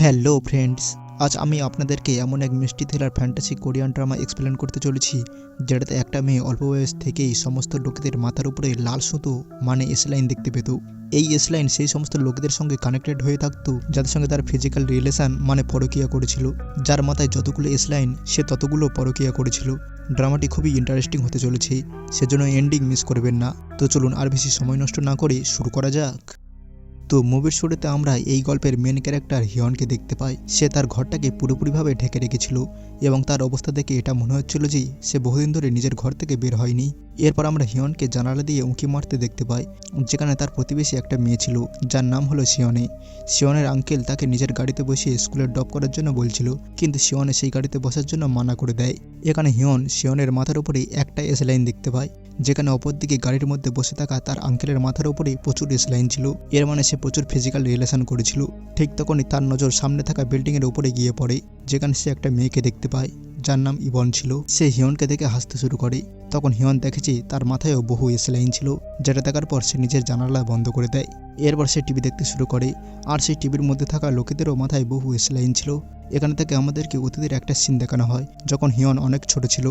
Hello friends, আজ আমি আপনাদেরকে এমন এক মিষ্টি thriller fantasy Korean drama explain করতে চলেছি, যেটাতে একটা মেয়ে অল্প বয়স থেকেই সমস্ত লোকেদের মাথার উপরে লাল সুতো মানে এসলাইন দেখতে পেত। এই এসলাইন সেই সমস্ত লোকেদের সঙ্গে কানেক্টেড হয়ে থাকতো, যাদের সঙ্গে তার ফিজিক্যাল রিলেশন মানে পরকীয়া করেছিল। যার মাথায় যতগুলো এসলাইন সে ততগুলো পরকীয়া করেছিল। ড্রামাটি খুবই ইন্টারেস্টিং হতে চলেছে, সেজন্য এন্ডিং মিস করবেন না। তো চলুন আর বেশি সময় নষ্ট না করে শুরু করা যাক। তো মুভির শুরুতে আমরা এই গল্পের মেন ক্যারেক্টার হিয়নকে দেখতে পাই। সে তার ঘরটাকে পুরোপুরিভাবে ঢেকে রেখেছিল। এবং তার অবস্থা দেখে এটা মনে হচ্ছিল যে সে বহুদিন ধরে নিজের ঘর থেকে বের হয়নি। এরপর আমরা হিয়নকে জানালা দিয়ে উঁকি মারতে দেখতে পাই, যেখানে তার প্রতিবেশী একটা মেয়ে ছিল, যার নাম হলো শিয়নে। শিয়নের আঙ্কেল তাকে নিজের গাড়িতে বসিয়ে স্কুলে ড্রপ করার জন্য বলছিল, কিন্তু শিয়নে সেই গাড়িতে বসার জন্য মানা করে দেয়। এখানে হিয়ন শিয়নের মাথার উপরে একটা এস লাইন দেখতে পায়, যেখানে অপরদিকে গাড়ির মধ্যে বসে থাকা তার আঙ্কেলের মাথার উপরে প্রচুর এস লাইন ছিল। এর মানে সে প্রচুর ফিজিক্যাল রিলেশন করেছিল। ঠিক তখনই তার নজর সামনে থাকা বিল্ডিংয়ের উপরে গিয়ে পড়ে, যেখানে সে একটা মেয়েকে দেখতে পায়, যার নাম ইবন ছিল। সে হিয়নকে দেখে হাসতে শুরু করে। তখন হিয়ন দেখেছে তার মাথায়ও বহু লাইন ছিল, যেটা দেখার পর সে নিজের জানালা বন্ধ করে দেয়। এরপর সে টিভি দেখতে শুরু করে, আর সেই টিভির মধ্যে থাকা লোকেদেরও মাথায় বহু লাইন ছিল। এখানে থেকে আমাদেরকে অতীতের একটা সিন দেখানো হয়, যখন হিয়ন অনেক ছোট ছিল।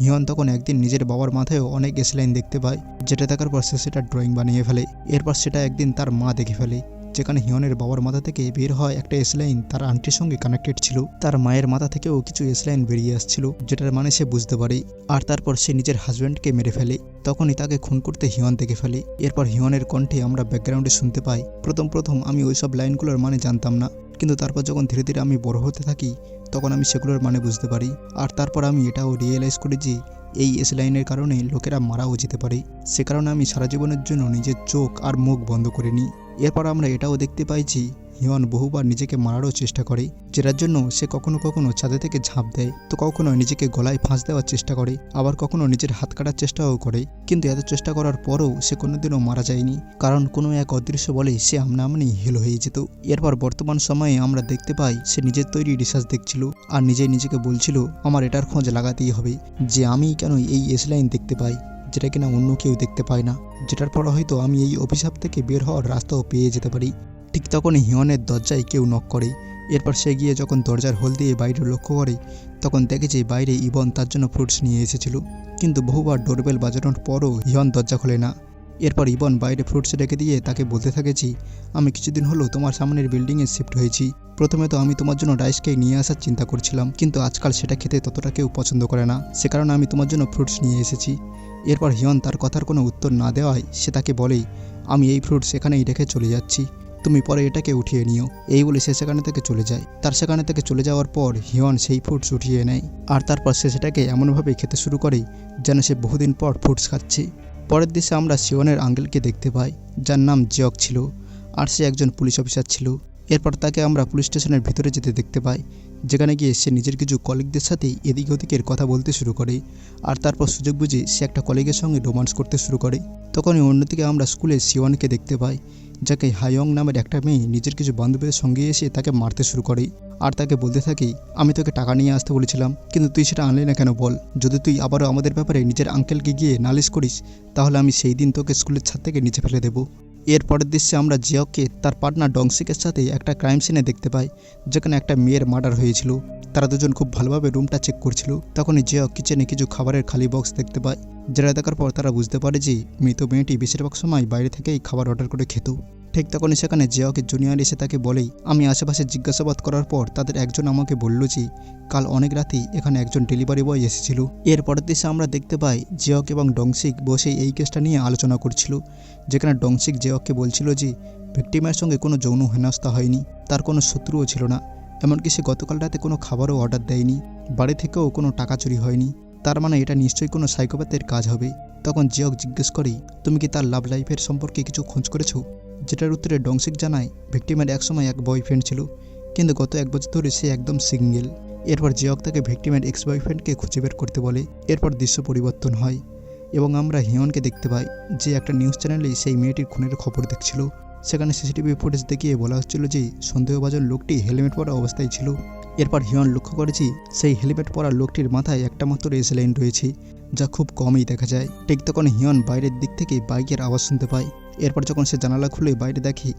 হিয়ন তখন একদিন নিজের বাবার মাথায়ও অনেক এসলাইন দেখতে পায়, যেটা দেখার পর সে সেটা ড্রয়িং বানিয়ে ফেলে। এরপর সেটা একদিন তার মা দেখে ফেলে। যেখানে হিয়নের বাবার মাথা থেকে বের হয় একটা এসলাইন তার আন্টির সঙ্গে কানেক্টেড ছিল। তার মায়ের মাথা থেকেও কিছু এসলাইন বেরিয়ে আসছিল, যেটার মানে সে বুঝতে পারে। আর তারপর সে নিজের হাজব্যান্ডকে মেরে ফেলে। তখনই তাকে খুন করতে হিয়ন দেখে ফেলে। এরপর হিয়নের কণ্ঠে আমরা ব্যাকগ্রাউন্ডে শুনতে পাই, প্রথম প্রথম আমি ওইসব লাইনগুলোর মানে জানতাম না। কিন্তু তারপর যখন ধীরে ধীরে আমি বড় হতে থাকি, তখন আমি সেগুলোর মানে বুঝতে পারি। আর তারপর আমি এটাও রিয়েলাইজ করি যে এই এস লাইনের কারণে লোকেরা মারাও যেতে পারে। সে কারণে আমি সারা জীবনের জন্য নিজের চোখ আর মুখ বন্ধ করে নিই। এরপর আমরা এটাও দেখতে পাইছি হিয়ন বহুবার নিজেকে মারারও চেষ্টা করে, যেটার জন্য সে কখনো কখনো ছাদে থেকে ঝাঁপ দেয়, তো কখনো নিজেকে গলায় ফাঁস দেওয়ার চেষ্টা করে, আবার কখনো নিজের হাত কাটার চেষ্টাও করে। কিন্তু এত চেষ্টা করার পরও সে কোনোদিনও মারা যায়নি, কারণ কোনো এক অদৃশ্য বলে সে আমনামনি হিল হয়ে যেত। এরপর বর্তমান সময়ে আমরা দেখতে পাই সে নিজের তৈরি রিসার্চ দেখছিল আর নিজে নিজেকে বলছিল, আমার এটার খোঁজ লাগাতেই হবে, যে আমি কেন এই এস লাইন দেখতে পাই, যেটা কিনা অন্য কেউ দেখতে পায় না। যেটার পর হয়তো আমি এই অভিশাপ থেকে বের হওয়ার রাস্তাও পেয়ে যেতে পারি। ঠিক তখনই হিয়নের দরজায় কেউ নক করে। এরপর সে গিয়ে যখন দরজার হোল দিয়ে বাইরে লক্ষ্য করে, তখন দেখে যে বাইরে ইবন তার জন্য ফ্রুটস নিয়ে এসেছিল। কিন্তু বহুবার ডোরবেল বাজানোর পরও হিয়ন দরজা খোলে না। এরপর ইবন বাইরে ফ্রুটস রেখে দিয়ে তাকে বলতে থাকেছি আমি কিছুদিন হলো তোমার সামনের বিল্ডিংয়ে শিফট হয়েছি। প্রথমে তো আমি তোমার জন্য রাইস কেক নিয়ে আসার চিন্তা করছিলাম, কিন্তু আজকাল সেটা খেতে ততটা কেউ পছন্দ করে না। সে কারণে আমি তোমার জন্য ফ্রুটস নিয়ে এসেছি। এরপর হিয়ন তার কথার কোনো উত্তর না দেওয়ায় সে তাকে বলে, আমি এই ফ্রুটস এখানেই রেখে চলে যাচ্ছি। তুমি পরে এটাকে উঠিয়ে নিও। এই বলে সে সেখানে থেকে চলে যায়। তার সেখানে থেকে চলে যাওয়ার পর হিয়ন সেই ফ্রুটস উঠিয়ে নেয়। আর তারপর সে সেটাকে এমনভাবে খেতে শুরু করে যেন সে বহুদিন পর ফ্রুটস খাচ্ছে। পরের দিশে আমরা শিওনের আঙ্গেলকে দেখতে পাই, যার নাম জিয়ক ছিল। আর সে একজন পুলিশ অফিসার ছিল। এরপর তাকে আমরা পুলিশ স্টেশনের ভিতরে যেতে দেখতে পাই যেখানে গিয়ে সে নিজের কিছু কলিগদের সাথে এদিক ওদিকের কথা বলতে শুরু করে। আর তারপর সুযোগ বুঝে সে একটা কলিগের সঙ্গে রোমান্স করতে শুরু করে। তখনই অন্যদিকে আমরা স্কুলে শিওনকে দেখতে পাই, যাকে হায়ং নামের একটা মেয়ে নিজের কিছু বান্ধবীদের সঙ্গে এসে তাকে মারতে শুরু করে। আর তাকে বলতে থাকি, আমি তোকে টাকা নিয়ে আসতে বলেছিলাম, কিন্তু তুই সেটা আনলি না কেন বল? যদি তুই আবারও আমাদের ব্যাপারে নিজের আঙ্কেলকে গিয়ে নালিশ করিস, তাহলে আমি সেই দিন তোকে স্কুলের ছাদ থেকে নিচে ফেলে দেবো। এর পরের দৃশ্যে আমরা জিয়ককে তার পার্টনার ডংসিকের সাথে একটা ক্রাইম সিনে দেখতে পাই, যেখানে একটা মেয়ের মার্ডার হয়েছিল। তারা দুজন খুব ভালোভাবে রুমটা চেক করছিল। তখনই জিয়ক কিচেনে কিছু খাবারের খালি বক্স দেখতে পায়। যেটা দেখার পর তারা বুঝতে পারে যে মৃত মেয়েটি বেশিরভাগ সময় বাইরে থেকেই খাবার অর্ডার করে খেত। ঠিক তখনই সেখানে জিয়াকে জুনিয়র এসে তাকে বলেই, আমি আশেপাশে জিজ্ঞাসাবাদ করার পর তাদের একজন আমাকে বলল যে, কাল অনেক রাতেই এখানে একজন ডেলিভারি বয় এসেছিল। এর পরের দিশে আমরা দেখতে পাই জিয়ক এবং ডংসিক বসে এই কেসটা নিয়ে আলোচনা করছিল, যেখানে ডংসিক জিয়ককে বলছিল যে, ভিক্টিমের সঙ্গে কোনো যৌন হেনস্থা হয়নি, তার কোনো শত্রুও ছিল না। এমনকি সে গতকাল রাতে কোনো খাবারও অর্ডার দেয়নি। বাড়ি থেকেও কোনো টাকা চুরি হয়নি। তার মানে এটা নিশ্চয়ই কোনো সাইকোপ্যাথের কাজ হবে। তখন জিয়ক জিজ্ঞেস করেই, তুমি কি তার লাভ লাইফের সম্পর্কে কিছু খোঁজ করেছ? যেটার উত্তরে ডংসিক জানায়, ভিক্টিমের একসময় এক বয়ফ্রেন্ড ছিল, কিন্তু গত এক বছর ধরে সে একদম সিঙ্গেল এরপর জিয়ক তাকে ভিক্টিমের এক্স বয়ফ্রেন্ডকে খুঁজে বের করতে বলে, এরপর দৃশ্য পরিবর্তন হয় এবং আমরা হিয়নকে দেখতে পাই, যে একটা নিউজ চ্যানেলে সেই মেয়েটির খুনের খবর দেখছিল। সেখানে সিসিটিভি ফুটেজ দেখিয়ে বলা হচ্ছিল যে সন্দেহভাজন লোকটি হেলমেট পরা অবস্থায় ছিল। এরপর হিয়ন লক্ষ্য করেছি সেই হেলমেট পরা লোকটির মাথায় একটা মাত্র লাইন রয়েছে, যা খুব কমই দেখা যায়। ঠিক তখন হিয়ন বাইরের দিক থেকে বাইকের আওয়াজ শুনতে পায়। এরপর যখন সে জানালা খুলে বাইরে দেখে,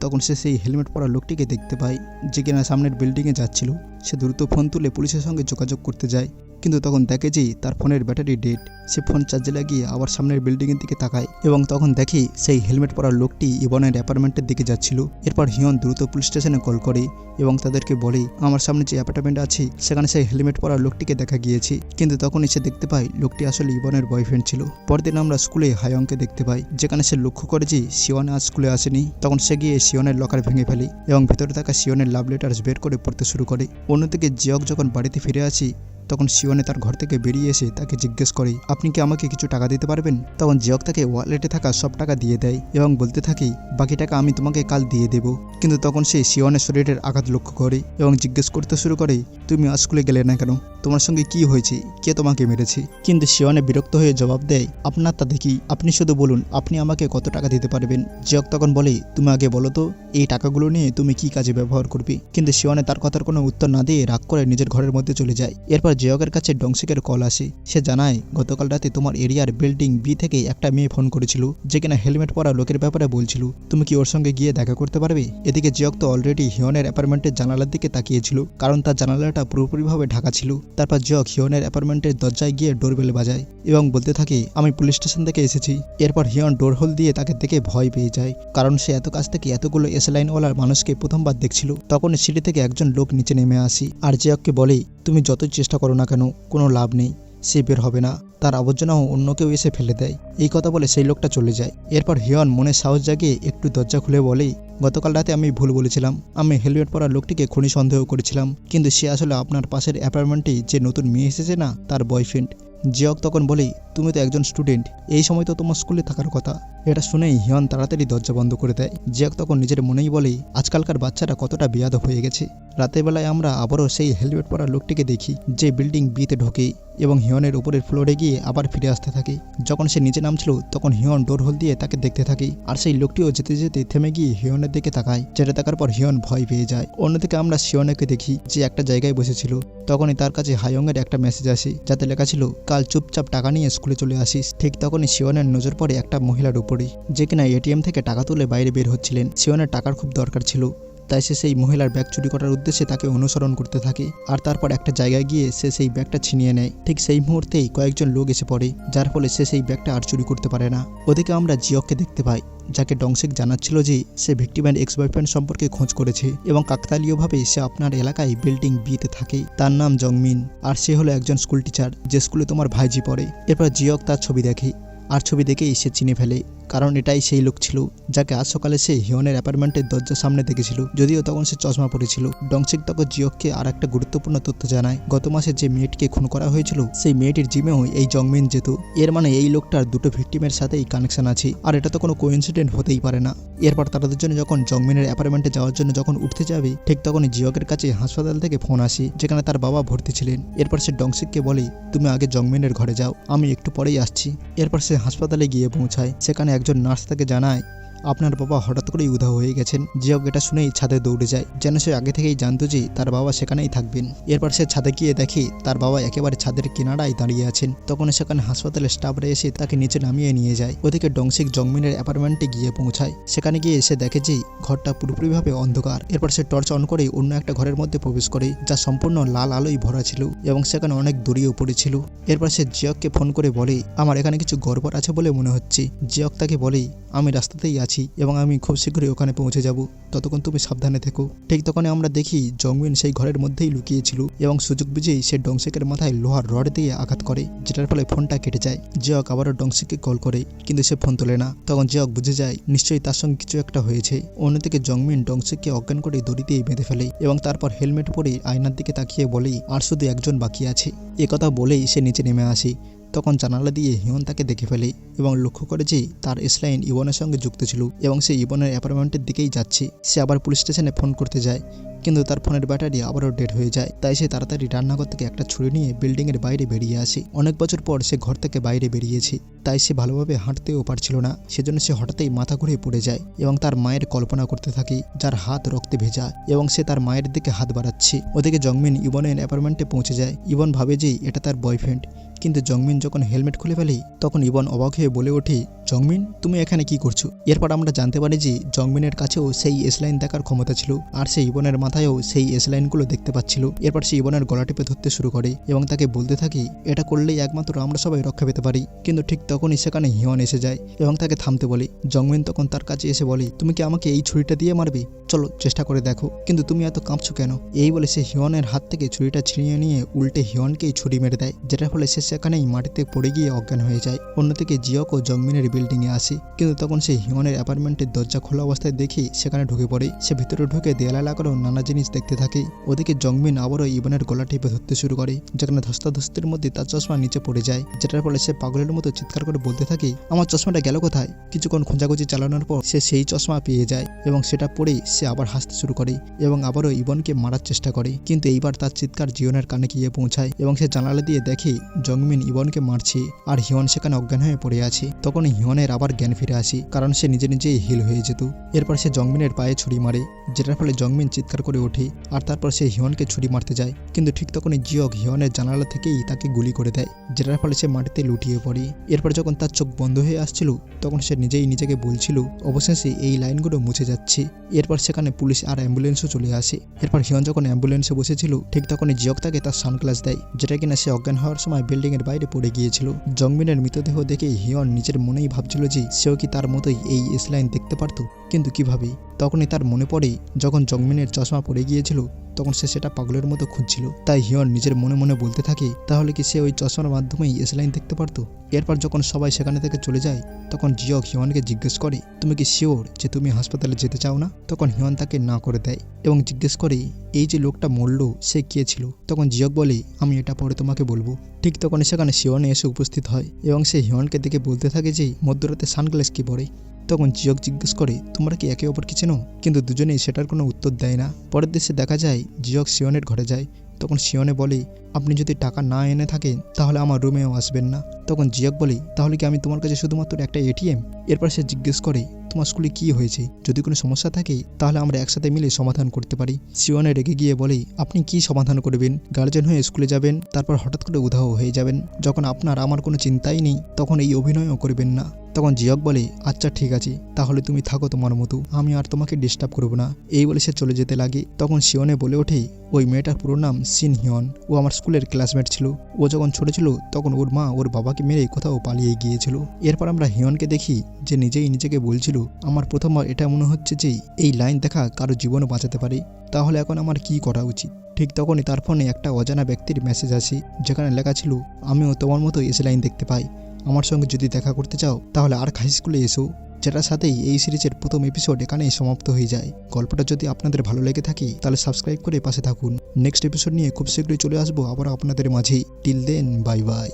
তখন সে সেই হেলমেট পরা লোকটিকে দেখতে পায়, যে কিনা সামনের বিল্ডিংয়ে যাচ্ছিল। সে দ্রুত ফোন তুলে পুলিশের সঙ্গে যোগাযোগ করতে যায়। কিন্তু তখন দেখে যে তার ফোনের ব্যাটারি ডেড। সে ফোন চার্জে লাগিয়ে আবার সামনের বিল্ডিংয়ের দিকে তাকায় এবং তখন দেখে সেই হেলমেট পরা লোকটি ইবনের অ্যাপার্টমেন্টের দিকে যাচ্ছিল। এরপর হিয়ন দ্রুত পুলিশ স্টেশনে কল করে এবং তাদেরকে বলে, আমার সামনে যে অ্যাপার্টমেন্ট আছে, সেখানে সেই হেলমেট পরা লোকটিকে দেখা গিয়েছে। কিন্তু তখন সে দেখতে পায় লোকটি আসলে ইবনের বয়ফ্রেন্ড ছিল। পরদিন আমরা স্কুলে হায়ংকে দেখতে পাই, যেখানে সে লক্ষ্য করে যে শিওন আজ স্কুলে আসেনি। তখন সে গিয়ে শিওনের লকার ভেঙে ফেলে এবং ভেতরে থাকা শিওনের লাভ লেটার্স বের করে পড়তে শুরু করে। অন্যদিকে জিয়ক যখন বাড়িতে ফিরে আসি তখন শিওনে তার ঘর থেকে বেরিয়ে এসে তাকে জিজ্ঞেস করে, আপনি কি আমাকে কিছু টাকা দিতে পারবেন? তখন জিয়ক তাকে ওয়ালেটে থাকা সব টাকা দিয়ে দেয় এবং বলতে থাকে, বাকি টাকা আমি তোমাকে কাল দিয়ে দেব। কিন্তু তখন সে শিওনের শরীরের আঘাত লক্ষ্য করে এবং জিজ্ঞেস করতে শুরু করে, তুমি স্কুলে গেলে না কেন? তোমার সঙ্গে কি হয়েছে? কে তোমাকে মেরেছে? কিন্তু শিওনে বিরক্ত হয়ে জবাব দেয়, আপনার তা দেখি, আপনি শুধু বলুন, আপনি আমাকে কত টাকা দিতে পারবেন? জিয়ক তখন বলে, তুমি আগে বলো তো, এই টাকাগুলো নিয়ে তুমি কি কাজে ব্যবহার করবে? কিন্তু শিওনে তার কথার কোনো উত্তর না দিয়ে রাগ করে নিজের ঘরের মধ্যে চলে যায়। এরপর জিয়কের কাছে ডংসিকের কল আসে। সে জানায়, গতকাল রাতে তোমার এরিয়ার বিল্ডিং বি থেকে একটা মেয়ে ফোন করেছিল, যে কিনা হেলমেট পরা লোকের ব্যাপারে বলছিল। তুমি কি ওর সঙ্গে গিয়ে দেখা করতে পারবে? এদিকে জিয়ক তো অলরেডি হিয়নের অ্যাপার্টমেন্টের জানালার দিকে তাকিয়েছিল, কারণ তার জানালাটা পুরোপুরিভাবে ঢাকা ছিল। তারপর জক হিয়নের অ্যাপার্টমেন্টের দরজায় গিয়ে ডোরবেল বাজায় এবং বলতে থাকে, আমি পুলিশ স্টেশন থেকে এসেছি। এরপর হিয়ন ডোর হোল দিয়ে তাকে দেখে ভয় পেয়ে যায়, কারণ সে এত কাছ থেকে এতগুলো এসলাইনওয়ালার মানুষকে প্রথমবার দেখছিল। তখন সিঁড়ি থেকে একজন লোক নিচে নেমে আসি আর জিয়ককে বলে, তুমি যতই চেষ্টা করো না কেন, কোনো লাভ নেই, সে বের হবে না। তার আবর্জনাও অন্য কেউ এসে ফেলে দেয়। এই কথা বলে সেই লোকটা চলে যায়। এরপর হিয়ন মনে সাহস জাগিয়ে একটু দরজা খুলে বলে গতকাল রাতে আমি ভুল বলেছিলাম। আমি হেলমেট পরা লোকটিকে খুনি সন্দেহ করেছিলাম, কিন্তু সে আসলে আপনার পাশের অ্যাপার্টমেন্টে যে নতুন মেয়ে এসেছে না, তার বয়ফ্রেন্ড জিয়ক তখন বলেই তুমি তো একজন স্টুডেন্ট এই সময় তো তোমার স্কুলে থাকার কথা। এটা শুনেই হিয়ন তাড়াতাড়ি দরজা বন্ধ করে দেয়। জিয়ক তখন নিজের মনেই বলেই আজকালকার বাচ্চারা কতটা বিয়াদ হয়ে গেছে। রাতের বেলায় আমরা আবারও সেই হেলমেট পরা লোকটিকে দেখি, যে বিল্ডিং বিতে ঢোকে এবং হিয়নের উপরের ফ্লোরে গিয়ে আবার ফিরে আসতে থাকে। যখন সে নিচে নামছিল, তখন হিয়ন ডোর হোল দিয়ে তাকে দেখতে থাকে আর সেই লোকটিও যেতে যেতে থেমে গিয়ে হিয়নের দিকে তাকায়। যেটা তাকার পর হিয়ন ভয় পেয়ে যায়। অন্যদিকে আমরা শিয়নকে দেখি, যে একটা জায়গায় বসেছিল। তখনই তার কাছে হায়ংয়ের একটা মেসেজ আসে, যাতে লেখা ছিল, কাল চুপচাপ টাকা নিয়ে স্কুলে চলে আসিস। ঠিক তখনই শিওনের নজর পড়ে একটা মহিলার উপরে, যে কিনা এটিএম থেকে টাকা তুলে বাইরে বের হচ্ছিলেন। শিওনের টাকার খুব দরকার ছিল। তাই সে সেই মহিলার ব্যাগ চুরি করার উদ্দেশ্যে তাকে অনুসরণ করতে থাকে। আর তারপর একটা জায়গায় গিয়ে সে সেই ব্যাগটা ছিনিয়ে নেয়। ঠিক সেই মুহূর্তেই কয়েকজন লোক এসে পড়ে, যার ফলে সে সেই ব্যাগটা আর চুরি করতে পারে না। ওদিকে আমরা জিয়ককে দেখতে পাই, যাকে ডংসেক জানাচ্ছিল যে সে ভিক্টিমের এক্স বয়ফ্রেন্ড সম্পর্কে খোঁজ করেছে এবং কাকতালীয়ভাবে সে আপনার এলাকায় বিল্ডিং বিতে থাকে। তার নাম জংমিন, আর সে হলো একজন স্কুল টিচার যে স্কুলে তোমার ভাইজি পড়ে। এরপর জিয়ক তার ছবি দেখে, আর ছবি দেখেই সে চিনে ফেলে। কারণ এটাই সেই লোক ছিল যাকে আজ সকালে সে হিয়নের অ্যাপার্টমেন্টের দরজার সামনে দেখেছিল। যদিও তখন সে চশমা পরেছিল। ডংসিক তখন জিয়ককে আর একটা গুরুত্বপূর্ণ তথ্য জানায়। গত মাসে যে মেয়েটিকে খুন করা হয়েছিল, সেই মেয়েটির জিমেও এই জংমিন যেত। এর মানে এই লোকটার দুটো ভিক্টিমের সাথেই কানেকশন আছে। আর এটা তো কোনো কোইন্সিডেন্ট হতেই পারে না। এরপর তারা দুজনে যখন জংমিনের অ্যাপার্টমেন্টে যাওয়ার জন্য যখন উঠতে যাবে, ঠিক তখনই জিয়কের কাছে হাসপাতাল থেকে ফোন আসে, যেখানে তার বাবা ভর্তি ছিলেন। এরপর সে ডংসিককে বলে, তুমি আগে জংমিনের ঘরে যাও, আমি একটু পরেই আসছি। এরপর সে হাসপাতালে গিয়ে পৌঁছায়। সেখানে একজন নার্স তাকে জানায় আপনার বাবা হঠাৎ করেই উধাও হয়ে গেছেন। জিয়ক এটা শুনেই ছাদে দৌড়ে যায়। যেন সে আগে থেকেই জানতো যে তার বাবা সেখানেই থাকবেন। এরপর সে ছাদে গিয়ে দেখে তার বাবা একেবারে ছাদের কিনারায় দাঁড়িয়ে আছেন। তখন সেখানে হাসপাতালের স্টাফরা এসে তাকে নিচে নামিয়ে নিয়ে যায়। ওদিকে ডংসিক জংমিনের অ্যাপার্টমেন্টে গিয়ে পৌঁছায়। সেখানে গিয়ে সে দেখে যে ঘরটা পুরোপুরিভাবে অন্ধকার। এরপর সে টর্চ অন করে অন্য একটা ঘরের মধ্যে প্রবেশ করে, যা সম্পূর্ণ লাল আলোয় ভরা ছিল এবং সেখানে অনেক দড়িয়েও পড়েছিল। এরপর সে জিয়ককে ফোন করে বলে, আমার এখানে কিছু গড়বড় আছে বলে মনে হচ্ছে। জিয়ক তাকে বলে, আমি রাস্তাতেই আছি। এবং আমি খুব শীঘ্রই ওখানে পৌঁছে যাব। ততক্ষণ তুমি সাবধানে থেকো। ঠিক তখনই আমরা দেখি জংমিন সেই ঘরের মধ্যেই লুকিয়েছিল এবং সুযোগ বুঝেই সে ডংসেকের মাথায় লোহার রড দিয়ে আঘাত করে, যেটার ফলে ফোনটা কেটে যায়। জিয়ক আবারও ডংসিককে কল করে, কিন্তু সে ফোন তোলে না। তখন জিয়ক বুঝে যায়, নিশ্চয়ই তার সঙ্গে কিছু একটা হয়েছে। অন্যদিকে জংমিন ডংসিককে অজ্ঞান করে দড়ি দিয়ে বেঁধে ফেলে এবং তারপর হেলমেট পরে আয়নার দিকে তাকিয়ে বলেই, আর শুধু একজন বাকি আছে। কথা বলেই সে নিচে নেমে আসে। তখন জানালা দিয়ে হিয়ন তাকে দেখে ফেলে এবং লক্ষ্য করে যে তার এসলাইন ইবনের সঙ্গে যুক্ত ছিল এবং সে ইবনের অ্যাপার্টমেন্টের দিকেই যাচ্ছে। সে আবার পুলিশ স্টেশনে ফোন করতে যায়, কিন্তু তার ফোনের ব্যাটারি আবারও ডেড হয়ে যায়। তাই সে তাড়াতাড়ি রান্নাঘর থেকে একটা ছুরি নিয়ে বিল্ডিংয়ের বাইরে বেরিয়ে আসে। অনেক বছর পর সে ঘর থেকে বাইরে বেরিয়েছে, তাই সে ভালোভাবে হাঁটতেও পারছিল না। সেজন্য সে হঠাৎই মাথা ঘুরে পড়ে যায় এবং তার মায়ের কল্পনা করতে থাকে, যার হাত রক্তে ভেজা এবং সে তার মায়ের দিকে হাত বাড়াচ্ছে। ওদিকে জংমিন ইবনের অ্যাপার্টমেন্টে পৌঁছে যায়। ইবন ভাবে যে এটা তার বয়ফ্রেন্ড। কিন্তু জংমিন যখন হেলমেট খুলে ফেলে, তখন ইবন অবাক হয়ে বলে ওঠে, জংমিন, তুমি এখানে কি করছ? এরপর আমরা জানতে পারি যে জংমিনের কাছেও সেই এস লাইন দেখার ক্ষমতা ছিল আর সে ইবনের মাথায়ও সেই এস লাইনগুলো দেখতে পাচ্ছিল। এরপর সে ইবনের গলা টিপে ধরতে শুরু করে এবং তাকে বলতে থাকি, এটা করলেই একমাত্র আমরা সবাই রক্ষা পেতে পারি। কিন্তু ঠিক তখনই সেখানে হিয়ন এসে যায় এবং তাকে থামতে বলে। জংমিন তখন তার কাছে এসে বলে, তুমি কি আমাকে এই ছুরিটা দিয়ে মারবে? চলো, চেষ্টা করে দেখো। কিন্তু তুমি এত কাঁপছো কেন? এই বলে সে হিয়নের হাত থেকে ছুরিটা ছিনিয়ে নিয়ে উল্টে হিয়নকেই ছুরি মেরে দেয়, যেটার ফলে সে সেখানেই মাটিতে পড়ে গিয়ে অজ্ঞান হয়ে যায়। অন্যদিকে জিয়ক ও জংমিনের বিল্ডিংয়ে আসে। কিন্তু তখন সে হিয়নের অ্যাপার্টমেন্টের দরজা খোলা অবস্থায় দেখে সেখানে ঢুকে পড়ে। সে ভিতরে ঢুকে দেয়ালে লাগানো নানা জিনিস দেখতে থাকে। ওদিকে জংমিন আবারও ইবনের গলা টিপে ধরতে শুরু করে, যেখানে ধস্তাধস্তির মধ্যে তার চশমা নিচে পড়ে যায়। যেটার ফলে সে পাগলের মতো চিৎকার করে বলতে থাকে, আমার চশমাটা গেল কোথায়? কিছুক্ষণ খোঁজাখুঁজি চালানোর পর সে সেই চশমা পেয়ে যায় এবং সেটা পরেই সে আবার হাসতে শুরু করে এবং আবারও ইবনকে মারার চেষ্টা করে। কিন্তু এইবার তার চিৎকার জিওনের কানে গিয়ে পৌঁছায় এবং সে জানালা দিয়ে দেখে জংমিন ইবনকে মারছে আর হিয়ন সেখানে অজ্ঞান হয়ে পড়ে আছে। তখন হিয়নের আবার জ্ঞান ফিরে আসে, কারণ সে নিজে নিজেই হিল হয়ে যেত। এরপর সে জংমিনের পায়ে ছুরি মারে, যেটার ফলে জংমিন চিৎকার করে ওঠে আর তারপর সে হিয়নকে ছুরি মারতে যায়। কিন্তু ঠিক তখনই জিয়ক হিয়নের জানালা থেকেই তাকে গুলি করে দেয়, যেটার ফলে সে মাটিতে লুটিয়ে পড়ে। এরপর যখন তার চোখ বন্ধ হয়ে আসছিল, তখন সে নিজেই নিজেকে বলছিল, অবশেষে এই লাইনগুলো মুছে যাচ্ছে। এরপর সেখানে পুলিশ আর অ্যাম্বুলেন্সও চলে আসে। এরপর হিয়ন যখন অ্যাম্বুলেন্সে বসেছিল, ঠিক তখনই জিয়ক তাকে তার সানগ্লাস দেয়, যেটা কিনা সে অজ্ঞান হওয়ার সময় বিল্ডিংয়ের বাইরে পড়ে গিয়েছিল। জংমিনের মৃতদেহ দেখে হিয়ন নিজের মনেই ভাবছিল যে সেও কি তার মতোই এই এস লাইন দেখতে পারত? কিন্তু কীভাবে? তখনই তার মনে পড়ে যখন জংমিনের চশমা পড়ে গিয়েছিল, তখন সে সেটা পাগলের মতো খুঁজছিল। তাই হিয়ন নিজের মনে মনে বলতে থাকে, তাহলে কি সে ওই চশমার মাধ্যমেই এস লাইন দেখতে পারতো? এরপর যখন সবাই সেখানে থেকে চলে যায়, তখন জিয়ক হিয়নকে জিজ্ঞেস করে, তুমি কি শিওর যে তুমি হাসপাতালে যেতে চাও না? তখন হিয়ন তাকে না করে দেয় এবং জিজ্ঞেস করে, এই যে লোকটা মরলো, সে কে ছিল? তখন জিয়ক বলে, আমি এটা পরে তোমাকে বলব। ঠিক তখন সেখানে শিওনে এসে উপস্থিত হয় এবং সে হিয়নকে দেখে বলতে থাকে যে, মধ্যরাতে সানগ্লাস কি পরে? তখন জিয়ক জিজ্ঞেস করে, তোমরা কি একে অপরকে চেনো কিন্তু দুজনেই সেটার কোনো উত্তর দেয় না। পরের দেশে দেখা যায়, জিয়ক শিওনের ঘরে যায়। তখন শিওনে বলে, আপনি যদি টাকা না এনে থাকেন, তাহলে আমার রুমেও আসবেন না। তখন জিয়ক বলে, তাহলে কি আমি তোমার কাছে শুধুমাত্র একটা এটিএম? এরপর সে জিজ্ঞেস করে, তোমার স্কুলে কি হয়েছে? যদি কোনো সমস্যা থাকে, তাহলে আমরা একসাথে মিলে সমাধান করতে পারি। শিওনে রেগে গিয়ে বলে, আপনি কি সমাধান করবেন? গার্জেন হয়ে স্কুলে যাবেন, তারপর হঠাৎ করে উধাও হয়ে যাবেন। যখন আপনার আমার কোনো চিন্তাই নেই, তখন এই অভিনয়ও করবেন না। তখন জিয়ক বলে আচ্ছা ঠিক আছে, তাহলে তুমি থাকো তোমার মতো। আমি আর তোমাকে ডিস্টার্ব করব না। এই বলে সে চলে যেতে লাগে। তখন শিওনে বলে ওঠে, ওই মেয়েটার পুরো নাম সিন হিয়ন ও আমার স্কুলের ক্লাসমেট ছিল। ও যখন ছোট ছিল, তখন ওর মা ওর বাবাকে মেরে কোথাও পালিয়ে গিয়েছিল। এরপর আমরা হিয়নকে দেখি যে নিজেই নিজেকে বলছিল, আমার প্রথমবার এটা মনে হচ্ছে যে এই লাইন দেখা কারও জীবনও বাঁচাতে পারে। তাহলে এখন আমার কি করা উচিত? ঠিক তখনই তার ফোনে একটা অজানা ব্যক্তির মেসেজ আসে, যেখানে লেখা ছিল, আমিও তোমার মতো এসে লাইন দেখতে পাই। আমার সঙ্গে যদি দেখা করতে চাও, তাহলে আর হাই স্কুলে এসো। যেটার সাথেই এই সিরিজের প্রথম এপিসোড এখানেই সমাপ্ত হয়ে যায়। গল্পটা যদি আপনাদের ভালো লেগে থাকে, তাহলে সাবস্ক্রাইব করে পাশে থাকুন। নেক্সট এপিসোড নিয়ে খুব শীঘ্রই চলে আসব আবার আপনাদের মাঝে টিল দেন বাই বাই